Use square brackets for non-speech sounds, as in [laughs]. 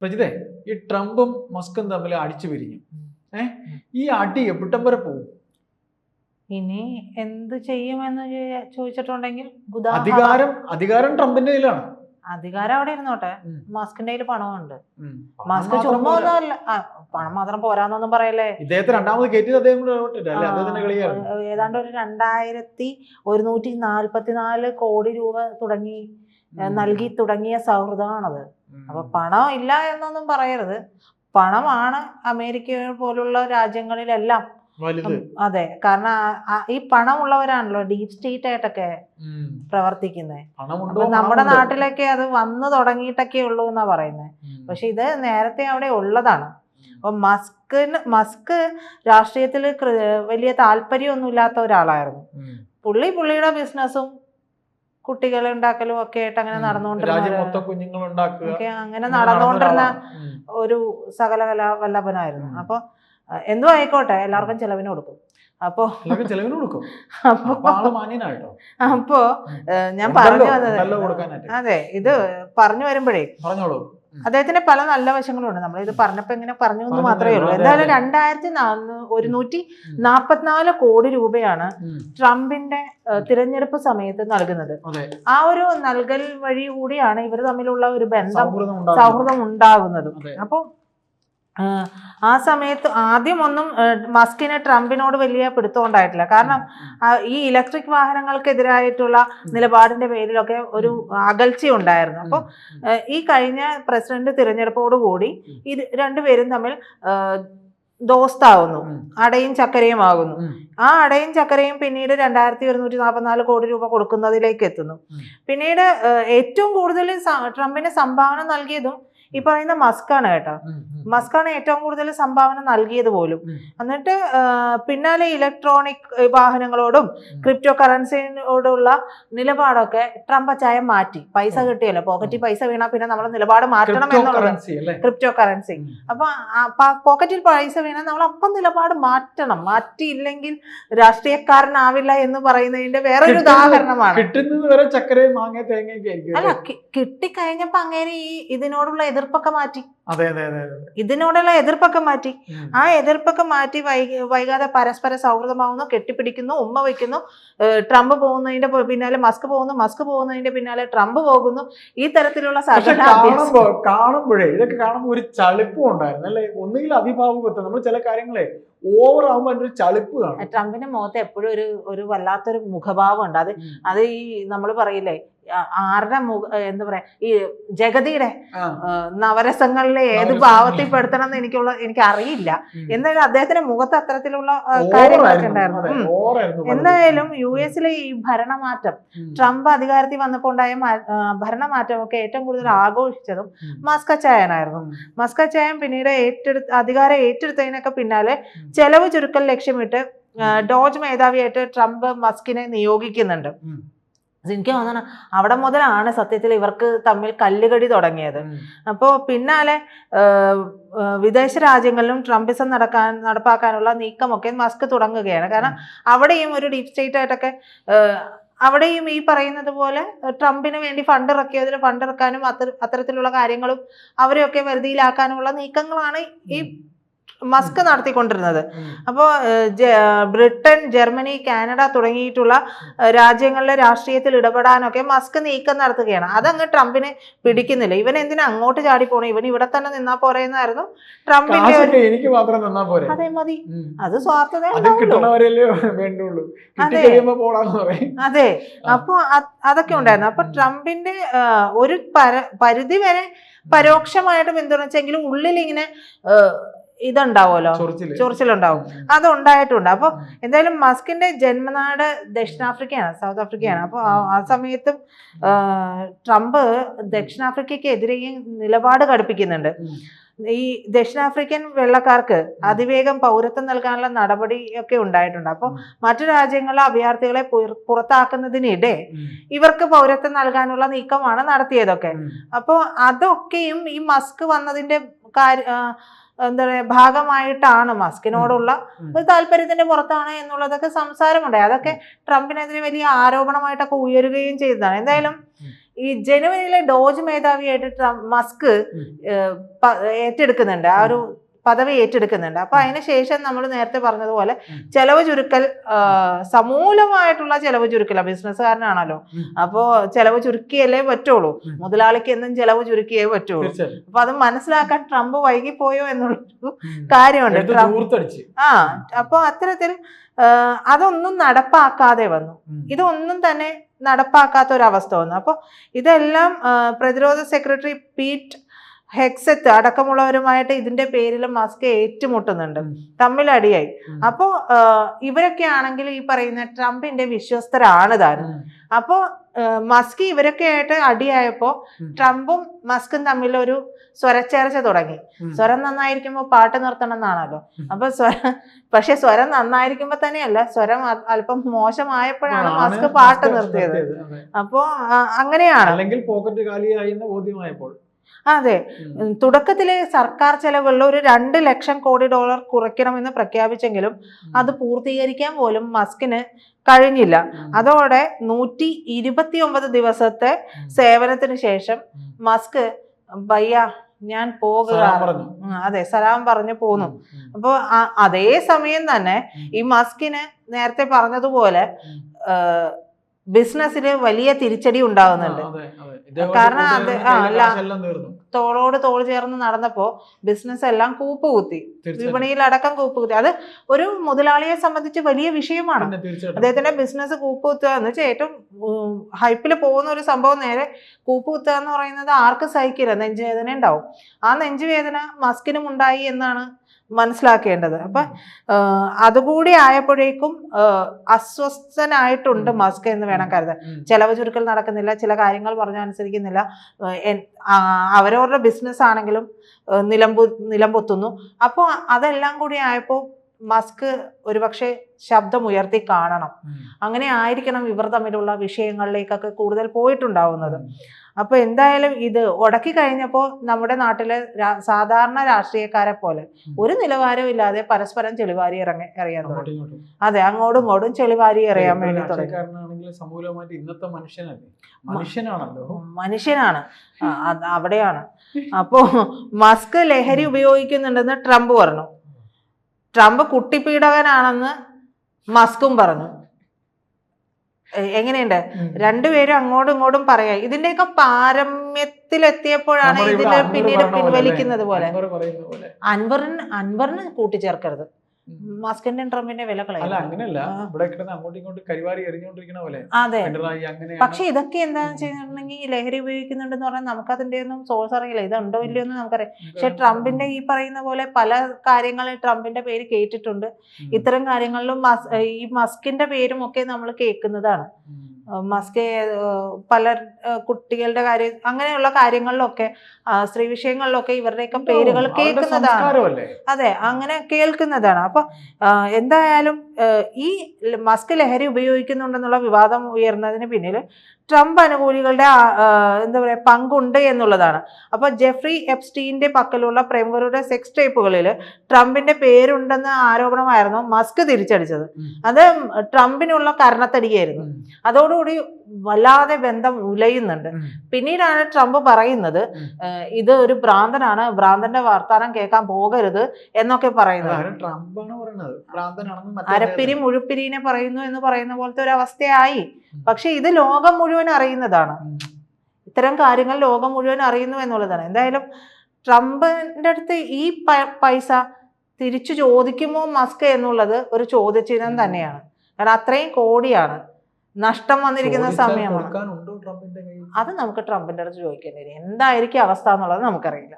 പ്രജിതേ ഈ ട്രംപും മസ്കും തമ്മിൽ അടിച്ചു പിരിഞ്ഞു. ഏ? ഈ അടി എവിടം വരെ പോകും? ഇനി എന്ത് ചെയ്യുമെന്ന് ചോദിച്ചിട്ടുണ്ടെങ്കിൽ അധികാരം അധികാരം ട്രംപിന്റെ കയ്യിലാണ്. അധികാരം അവിടെ ഇരുന്നോട്ടെ. മസ്കിന്റെ കയ്യിൽ പണമുണ്ട്. മസ്ക് ചുമ്മാ. ഒന്നുമല്ല. പണം മാത്രം പോരാന്നൊന്നും പറയല്ലേ? ഇദ്ദേഹത്തെ രണ്ടാമത് കയറ്റിയത് അദ്ദേഹം ഏതാണ്ട് ഒരു രണ്ടായിരത്തി ഒരുന്നൂറ്റി നാല്പത്തിനാല് കോടി രൂപ തുടങ്ങി നൽകി തുടങ്ങിയ സൗഹൃദമാണത്. അപ്പൊ പണം ഇല്ല എന്നൊന്നും പറയരുത്. പണമാണ് അമേരിക്ക പോലുള്ള രാജ്യങ്ങളിലെല്ലാം. അതെ. കാരണം ഈ പണമുള്ളവരാണല്ലോ ഡീപ് സ്റ്റേറ്റ് ആയിട്ടൊക്കെ. പ്രവർത്തിക്കുന്നത് നമ്മുടെ നാട്ടിലൊക്കെ അത് വന്നു തുടങ്ങിയിട്ടൊക്കെ ഉള്ളൂ എന്നാ പറയുന്നത്. പക്ഷെ ഇത് നേരത്തെ അവിടെ ഉള്ളതാണ്. അപ്പൊ മസ്കിന് മസ്ക് രാഷ്ട്രീയത്തിൽ വലിയ താല്പര്യമൊന്നും ഇല്ലാത്ത ഒരാളായിരുന്നു പുള്ളി പുള്ളിയുടെ ബിസിനസ്സും കുട്ടികളെ ഉണ്ടാക്കലും ഒക്കെ ആയിട്ട് അങ്ങനെ നടന്നുകൊണ്ടിരുന്ന അങ്ങനെ നടന്നുകൊണ്ടിരുന്ന ഒരു സകല കലാ വല്ലഭനായിരുന്നു. അപ്പൊ എന്തും ആയിക്കോട്ടെ എല്ലാവർക്കും ചെലവിന് കൊടുക്കും. അപ്പൊ എല്ലാവർക്കും ചെലവിന് കൊടുക്കും. അപ്പൊ ഞാൻ പറഞ്ഞു വന്നത്. അതെ ഇത് പറഞ്ഞു വരുമ്പോഴേ പറഞ്ഞോളൂ. അദ്ദേഹത്തിന് പല നല്ല വശങ്ങളുണ്ട്. നമ്മൾ ഇത് പറഞ്ഞപ്പോ ഇങ്ങനെ പറഞ്ഞു എന്ന് മാത്രമേ ഉള്ളൂ. എന്തായാലും. രണ്ടായിരത്തി ഒരുന്നൂറ്റി നാപ്പത്തിനാല് കോടി രൂപയാണ് ട്രംപിന്റെ തിരഞ്ഞെടുപ്പ് സമയത്ത് നൽകുന്നത്. ആ ഒരു നൽകൽ വഴി കൂടിയാണ് ഇവർ തമ്മിലുള്ള ഒരു ബന്ധം സൗഹൃദം ഉണ്ടാകും ഉണ്ടാകുന്നതും അപ്പൊ അപ്പോൾ ആ സമയത്ത് ആദ്യം ഒന്നും മസ്കിന് ട്രംപിനോട് വലിയ പിടുത്തം ഉണ്ടായിട്ടില്ല. കാരണം ഈ ഇലക്ട്രിക് വാഹനങ്ങൾക്കെതിരായിട്ടുള്ള നിലപാടിന്റെ പേരിലൊക്കെ ഒരു അകൽച്ച ഉണ്ടായിരുന്നു. അപ്പോൾ ഈ കഴിഞ്ഞ പ്രസിഡന്റ് തിരഞ്ഞെടുപ്പോടുകൂടി ഇത് രണ്ടുപേരും തമ്മിൽ ദോസ്താവുന്നു. അടയും ചക്കരയും ആകുന്നു ആ അടയും ചക്കരയും പിന്നീട് രണ്ടായിരത്തി ഒരുന്നൂറ്റി നാൽപ്പത്തിനാല് കോടി രൂപ കൊടുക്കുന്നതിലേക്ക് എത്തുന്നു. പിന്നീട് ഏറ്റവും കൂടുതൽ ട്രംപിന് സംഭാവന നൽകിയതും ഈ പറയുന്ന മസ്കാണ് കേട്ടോ. മസ്കാണ് ഏറ്റവും കൂടുതൽ സംഭാവന നൽകിയത് പോലും. എന്നിട്ട് പിന്നാലെ ഇലക്ട്രോണിക് വാഹനങ്ങളോടും ക്രിപ്റ്റോ കറൻസിയോടുള്ള നിലപാടൊക്കെ ട്രംപ് അച്ചായം മാറ്റി. പൈസ കിട്ടിയല്ലോ. പോക്കറ്റിൽ പൈസ വീണാ പിന്നെ നമ്മൾ നിലപാട് മാറ്റണം ക്രിപ്റ്റോ എന്നുള്ളത്. ക്രിപ്റ്റോ കറൻസി അപ്പൊ പോക്കറ്റിൽ പൈസ വീണാൽ നമ്മൾ അപ്പം നിലപാട് മാറ്റണം. മാറ്റിയില്ലെങ്കിൽ രാഷ്ട്രീയക്കാരനാവില്ല എന്ന് പറയുന്നതിന്റെ വേറൊരു ഉദാഹരണമാണ്. കിട്ടുന്നത് വരെ ചക്കരയും മാങ്ങ തേങ്ങയൊക്കെ ആയിരിക്കും അല്ല കിട്ടിക്കഴിഞ്ഞപ്പോ അങ്ങനെ ഈ ഇതിനോടുള്ള എതിർപ്പൊക്കെ മാറ്റി. ഇതിനോടുള്ള എതിർപ്പൊക്കെ മാറ്റി. ആ എതിർപ്പൊക്കെ മാറ്റി വൈകി വൈകാതെ പരസ്പര സൗഹൃദമാവുന്നു കെട്ടിപ്പിടിക്കുന്നു ഉമ്മ വയ്ക്കുന്നു ട്രംപ് പോകുന്നതിന്റെ പിന്നാലെ മസ്ക് പോകുന്നു മസ്ക് പോകുന്നതിന്റെ പിന്നാലെ ട്രംപ് പോകുന്നു. ഈ തരത്തിലുള്ള കാണുമ്പോ കാണുമ്പോഴേ ഇതൊക്കെ കാണുമ്പോൾ ഒരു ചളിപ്പും ഉണ്ടായിരുന്നു അല്ലെ? ഒന്നുകിൽ അഭിഭാവുകത്വം നമ്മൾ ചില കാര്യങ്ങളെ ഓവർ ആകുമ്പോ അതിന്റെ ഒരു ചളിപ്പ് കാണും. ട്രംപിന്റെ മുഖത്ത് എപ്പോഴും ഒരു ഒരു വല്ലാത്തൊരു മുഖഭാവം ഉണ്ട്. അത് അത് ഈ നമ്മൾ പറയില്ലേ ആരുടെ മുഖ എന്താ പറയാ ഈ ജഗതിയുടെ നവരസങ്ങളിലെ ഏത്. ഭാവത്തിൽ പെടുത്തണം എന്ന് എനിക്കുള്ള എനിക്ക് അറിയില്ല എന്തായാലും എന്നാലും അദ്ദേഹത്തിന്റെ മുഖത്ത് അത്തരത്തിലുള്ള കാര്യങ്ങളൊക്കെ. ഉണ്ടായിരുന്നു. എന്തായാലും യു എസിലെ ഈ ഭരണമാറ്റം. ട്രംപ് അധികാരത്തിൽ വന്നപ്പോൾ ഉണ്ടായ ഭരണമാറ്റം ഒക്കെ ഭരണമാറ്റമൊക്കെ ഏറ്റവും കൂടുതൽ ആഘോഷിച്ചതും. മസ്കച്ചായനായിരുന്നു മസ്ക മസ്കച്ചായൻ പിന്നീട് ഏറ്റെടുത്ത് അധികാരം ഏറ്റെടുത്തതിനൊക്കെ പിന്നാലെ. ചെലവ് ചുരുക്കൽ ലക്ഷ്യമിട്ട് ഡോജ് മേധാവിയായിട്ട് ട്രംപ് മസ്കിനെ നിയോഗിക്കുന്നുണ്ട്. എനിക്ക് തോന്നണം അവിടെ മുതലാണ് സത്യത്തിൽ ഇവർക്ക് തമ്മിൽ കല്ലുകടി തുടങ്ങിയത്. അപ്പോൾ പിന്നാലെ വിദേശ രാജ്യങ്ങളിലും ട്രംപിസം നടക്കാൻ നടപ്പാക്കാനുള്ള നീക്കമൊക്കെ മസ്ക് തുടങ്ങുകയാണ്. കാരണം അവിടെയും ഒരു ഡീപ് സ്റ്റേറ്റ് ആയിട്ടൊക്കെ അവിടെയും ഈ പറയുന്നത് പോലെ ട്രംപിന് വേണ്ടി ഫണ്ട് ഇറക്കിയതിൽ ഫണ്ട് ഇറക്കാനും അത്തരത്തിലുള്ള കാര്യങ്ങളും അവരെയൊക്കെ വരുതിയിലാക്കാനുമുള്ള നീക്കങ്ങളാണ് ഈ മസ്ക് നടത്തിക്കൊണ്ടിരുന്നത്. അപ്പോൾ ബ്രിട്ടൻ ജർമ്മനി കാനഡ തുടങ്ങിയിട്ടുള്ള രാജ്യങ്ങളിലെ രാഷ്ട്രീയത്തിൽ ഇടപെടാനൊക്കെ മസ്ക് നീക്കം നടത്തുകയാണ്. അതങ്ങ് ട്രംപിന് പിടിക്കുന്നില്ല. ഇവൻ എന്തിനാ അങ്ങോട്ട് ചാടി പോണേ? ഇവൻ ഇവിടെ തന്നെ നിന്നാ പോരെ എന്നായിരുന്നു ട്രംപിന്റെ എനിക്ക് മാത്രം പോരെ. അതെ മതി. അത് സ്വാർത്ഥത അത്. അപ്പൊ അതൊക്കെ ഉണ്ടായിരുന്നു. അപ്പൊ ട്രംപിന്റെ ഒരു പര പരിധി വരെ പരോക്ഷമായിട്ട് പിന്തുണച്ചെങ്കിലും ഉള്ളിൽ ഇങ്ങനെ ഇതുണ്ടാവുമല്ലോ? ചൊറിച്ചിൽ. ചൊറിച്ചിലുണ്ടാവും. അത് ഉണ്ടായിട്ടുണ്ട് അപ്പൊ എന്തായാലും മസ്കിന്റെ ജന്മനാട് ദക്ഷിണാഫ്രിക്കയാണ് സൗത്ത് ആഫ്രിക്കയാണ്. അപ്പോൾ ആ- സമയത്തും ട്രംപ് ദക്ഷിണാഫ്രിക്കയ്ക്കെതിരെയും നിലപാട് കടുപ്പിക്കുന്നുണ്ട്. ഈ ദക്ഷിണാഫ്രിക്കൻ വെള്ളക്കാർക്ക് അതിവേഗം പൗരത്വം നൽകാനുള്ള നടപടി ഒക്കെ ഉണ്ടായിട്ടുണ്ട്. അപ്പോൾ മറ്റു രാജ്യങ്ങളിലെ അഭയാർത്ഥികളെ പുറ- പുറത്താക്കുന്നതിനിടെ ഇവർക്ക് പൗരത്വം നൽകാനുള്ള നീക്കമാണ് നടത്തിയതൊക്കെ. അപ്പോൾ അതൊക്കെയും ഈ മസ്ക് വന്നതിന്റെ കാര്യ എന്താ പറയുക ഭാഗമായിട്ടാണ് മസ്കിനോടുള്ള. ഒരു താല്പര്യത്തിന്റെ പുറത്താണ് എന്നുള്ളതൊക്കെ സംസാരമുണ്ടായി. അതൊക്കെ ട്രംപിനെതിരെ വലിയ ആരോപണമായിട്ടൊക്കെ ഉയരുകയും ചെയ്തതാണ്. എന്തായാലും. ഈ ജനുവരിയിലെ ഡോജ് മേധാവിയായിട്ട് മസ്ക് ഏറ്റെടുക്കുന്നുണ്ട് ആ ഒരു പദവി ഏറ്റെടുക്കുന്നുണ്ട്. അപ്പൊ അതിനുശേഷം നമ്മൾ നേരത്തെ പറഞ്ഞതുപോലെ. ചെലവ് ചുരുക്കൽ സമൂലമായിട്ടുള്ള ചെലവ് ചുരുക്കല ബിസിനസ്സുകാരനാണല്ലോ. അപ്പോ ചെലവ് ചുരുക്കിയല്ലേ പറ്റുള്ളൂ. മുതലാളിക്ക് എന്നും ചെലവ് ചുരുക്കിയേ പറ്റുള്ളൂ. അപ്പൊ അത് മനസ്സിലാക്കാൻ ട്രംപ് വൈകിപ്പോയോ എന്നുള്ളൊരു. കാര്യമുണ്ട്. ആ അപ്പൊ അത്തരത്തിൽ അതൊന്നും നടപ്പാക്കാതെ വന്നു. ഇതൊന്നും തന്നെ നടപ്പാക്കാത്ത ഒരു അവസ്ഥ വന്നു. അപ്പോൾ ഇതെല്ലാം പ്രതിരോധ സെക്രട്ടറി പീറ്റ് ഹെക്സെത്ത് അടക്കമുള്ളവരുമായിട്ട് ഇതിന്റെ പേരിൽ മസ്ക് ഏറ്റുമുട്ടുന്നുണ്ട് തമ്മിൽ തമ്മിലടിയായി. അപ്പോ ഇവരൊക്കെ ആണെങ്കിൽ ഈ പറയുന്ന ട്രംപിന്റെ വിശ്വസ്തരാണ് താനും. അപ്പോ മസ്ക് ഇവരൊക്കെ ആയിട്ട് അടിയായപ്പോ. ട്രംപും മസ്കും തമ്മിൽ ഒരു സ്വരച്ചേർച്ച തുടങ്ങി. സ്വരം നന്നായിരിക്കുമ്പോൾ പാട്ട് നിർത്തണം എന്നാണല്ലോ. അപ്പൊ സ്വരം പക്ഷെ സ്വരം നന്നായിരിക്കുമ്പോ തന്നെയല്ല സ്വരം അല്പം മോശമായപ്പോഴാണ് മസ്ക് പാട്ട് നിർത്തിയത്. അപ്പോ അങ്ങനെയാണ് അല്ലെങ്കിൽ പോക്കറ്റ് കാലിയായി ബോധ്യമായപ്പോൾ അതെ. തുടക്കത്തിൽ സർക്കാർ ചെലവുകളിൽ ഒരു രണ്ട് ലക്ഷം കോടി ഡോളർ കുറയ്ക്കണമെന്ന് പ്രഖ്യാപിച്ചെങ്കിലും അത് പൂർത്തീകരിക്കാൻ പോലും മസ്കിന് കഴിഞ്ഞില്ല. അതോടെ നൂറ്റി ഇരുപത്തി ഒമ്പത് ദിവസത്തെ. സേവനത്തിന് ശേഷം മസ്ക് ബയ്യ ഞാൻ പോകുക. അതെ സലാം പറഞ്ഞു പോന്നു. അപ്പോൾ അതേ സമയം തന്നെ ഈ മസ്കിന് നേരത്തെ പറഞ്ഞതുപോലെ ബിസിനസ്സിന് ബിസിനസ്സിൽ വലിയ തിരിച്ചടി ഉണ്ടാകുന്നുണ്ട്. കാരണം അത് ആ, അല്ല. തോളോട് തോൾ ചേർന്ന് നടന്നപ്പോ ബിസിനസ് എല്ലാം കൂപ്പുകുത്തി വിപണിയിൽ വിപണിയിലടക്കം കൂപ്പുകുത്തി അത് ഒരു മുതലാളിയെ സംബന്ധിച്ച് വലിയ വിഷയമാണ്. അദ്ദേഹത്തിന്റെ ബിസിനസ് കൂപ്പുകുത്തുക എന്ന് വെച്ചാൽ ഏറ്റവും ഹൈപ്പിൽ പോകുന്ന ഒരു സംഭവം നേരെ കൂപ്പുകുത്തുക എന്ന് പറയുന്നത് ആർക്ക് സഹിക്കില്ല? നെഞ്ചുവേദന ഉണ്ടാവും. ആ നെഞ്ചുവേദന മസ്കിനും ഉണ്ടായി എന്നാണ് മനസ്സിലാക്കേണ്ടത്. അപ്പൊ അതുകൂടി ആയപ്പോഴേക്കും അസ്വസ്ഥനായിട്ടുണ്ട് മസ്ക് എന്ന് വേണം കരുതാൻ. ചിലവ് ചുരുക്കൽ നടക്കുന്നില്ല ചില കാര്യങ്ങൾ പറഞ്ഞനുസരിക്കുന്നില്ല. അനുസരിക്കുന്നില്ല ആ, അവരവരുടെ ബിസിനസ് ആണെങ്കിലും നിലമ്പു നിലമ്പൊത്തുന്നു. അപ്പോൾ അതെല്ലാം കൂടി ആയപ്പോൾ മസ്ക് ഒരുപക്ഷെ ശബ്ദം ഉയർത്തി കാണണം അങ്ങനെ ആയിരിക്കണം ഇവർ തമ്മിലുള്ള വിഷയങ്ങളിലേക്കൊക്കെ കൂടുതൽ പോയിട്ടുണ്ടാവുന്നത്. അപ്പോൾ അപ്പൊ എന്തായാലും ഇത് ഉടക്കി കഴിഞ്ഞപ്പോൾ നമ്മുടെ നാട്ടിലെ സാധാരണ രാഷ്ട്രീയക്കാരെ പോലെ ഒരു നിലവാരവും ഇല്ലാതെ പരസ്പരം ചെളിവാരി ഇറങ്ങി എറിയാൻ തുടങ്ങി. അതെ അങ്ങോട്ടും ഇങ്ങോട്ടും ചെളിവാരി എറിയാൻ വേണ്ടി തുടങ്ങി. രാഷ്ട്രീയക്കാരനാണെങ്കിൽ സമൂലമായിട്ട് ഇന്നത്തെ മനുഷ്യനല്ലേ? മനുഷ്യനാണല്ലോ. മനുഷ്യനാണ്. അവിടെയാണ്. [laughs] അപ്പോ മസ്ക് ലഹരി ഉപയോഗിക്കുന്നുണ്ടെന്ന് ട്രംപ് പറഞ്ഞു. ട്രംപ് കുട്ടിപ്പീഡകനാണെന്ന് മസ്കും പറഞ്ഞു. എങ്ങനെയുണ്ട്? രണ്ടുപേരും അങ്ങോട്ടും ഇങ്ങോട്ടും പറയാ. ഇതിന്റെയൊക്കെ പാരമ്യത്തിലെത്തിയപ്പോഴാണ് ഇതിനെ പിന്നീട് പിൻവലിക്കുന്നത് പോലെ. അൻവറിന് അൻവറിന് കൂട്ടിച്ചേർക്കരുത്. ഉം. മസ്കിന്റെയും ട്രംപിന്റെ വില അല്ല കളയും അങ്ങനെയല്ല. ഇവിടെ കിടന്ന് അങ്ങോട്ടും ഇങ്ങോട്ടും കരിവാരി എറിഞ്ഞുകൊണ്ടിരിക്കുന്ന പോലെ. അതെ. പിണറായി പക്ഷെ ഇതൊക്കെ എന്താണെന്ന് വെച്ചിട്ടുണ്ടെങ്കിൽ ലഹരി ഉപയോഗിക്കുന്നുണ്ടെന്ന് പറഞ്ഞാൽ നമുക്ക് അതിന്റെ ഒന്നും സോഴ്സ് അറിയില്ല. ഇതുണ്ടോ ഇല്ലയോ എന്ന് നമുക്കറിയാം പക്ഷെ ട്രംപിന്റെ ഈ പറയുന്ന പോലെ പല കാര്യങ്ങളിൽ ട്രംപിന്റെ പേര് കേട്ടിട്ടുണ്ട്. ഇത്തരം കാര്യങ്ങളിലും ഈ മസ്കിന്റെ പേരും ഒക്കെ നമ്മൾ കേൾക്കുന്നതാണ്. മസ്ക് പല കുട്ടികളുടെ കാര്യം അങ്ങനെയുള്ള കാര്യങ്ങളിലൊക്കെ സ്ത്രീ വിഷയങ്ങളിലൊക്കെ ഇവരുടെയൊക്കെ പേരുകൾ കേൾക്കുന്നതാണ്. അതെ അങ്ങനെ കേൾക്കുന്നതാണ്. അപ്പൊ എന്തായാലും ഈ മസ്ക് ലഹരി ഉപയോഗിക്കുന്നുണ്ടെന്നുള്ള വിവാദം ഉയർന്നതിന് പിന്നിൽ ട്രംപ് അനുകൂലികളുടെ എന്താ പറയുക പങ്കുണ്ട് എന്നുള്ളതാണ്. അപ്പോൾ ജെഫ്രി എപ്സ്റ്റീന്റെ പക്കലുള്ള പ്രമുഖരുടെ സെക്സ് ടേപ്പുകളിൽ ട്രംപിന്റെ പേരുണ്ടെന്ന ആരോപണമായിരുന്നു മസ്ക് തിരിച്ചടിച്ചത്. അത് ട്രംപിനുള്ള കരണത്തടിയായിരുന്നു. അതോടുകൂടി വല്ലാതെ ബന്ധം ഉലയുന്നുണ്ട്. പിന്നീടാണ് ട്രംപ് പറയുന്നത് ഇത് ഒരു ഭ്രാന്തനാണ് ഭ്രാന്തന്റെ വർത്താനം കേൾക്കാൻ പോകരുത് എന്നൊക്കെ പറയുന്നത്. അരപ്പിരി മുഴുപ്പിരിനെ പറയുന്നു എന്ന് പറയുന്ന പോലത്തെ ഒരു അവസ്ഥയായി. പക്ഷെ ഇത് ലോകം മുഴുവൻ അറിയുന്നതാണ്. ഇത്തരം കാര്യങ്ങൾ ലോകം മുഴുവൻ അറിയുന്നു എന്നുള്ളതാണ്. എന്തായാലും ട്രംപിന്റെ അടുത്ത് ഈ പൈസ തിരിച്ചു ചോദിക്കുമോ മസ്ക് എന്നുള്ളത് ഒരു ചോദ്യചിഹ്നം തന്നെയാണ്. കാരണം അത്രയും കോടിയാണ്. നഷ്ടം വന്നിരിക്കുന്ന സമയമാണ്. അത് നമുക്ക് ട്രംപിന്റെ അടുത്ത് ചോദിക്കേണ്ടി വരും. എന്തായിരിക്കും അവസ്ഥ എന്നുള്ളത് നമുക്കറിയില്ല.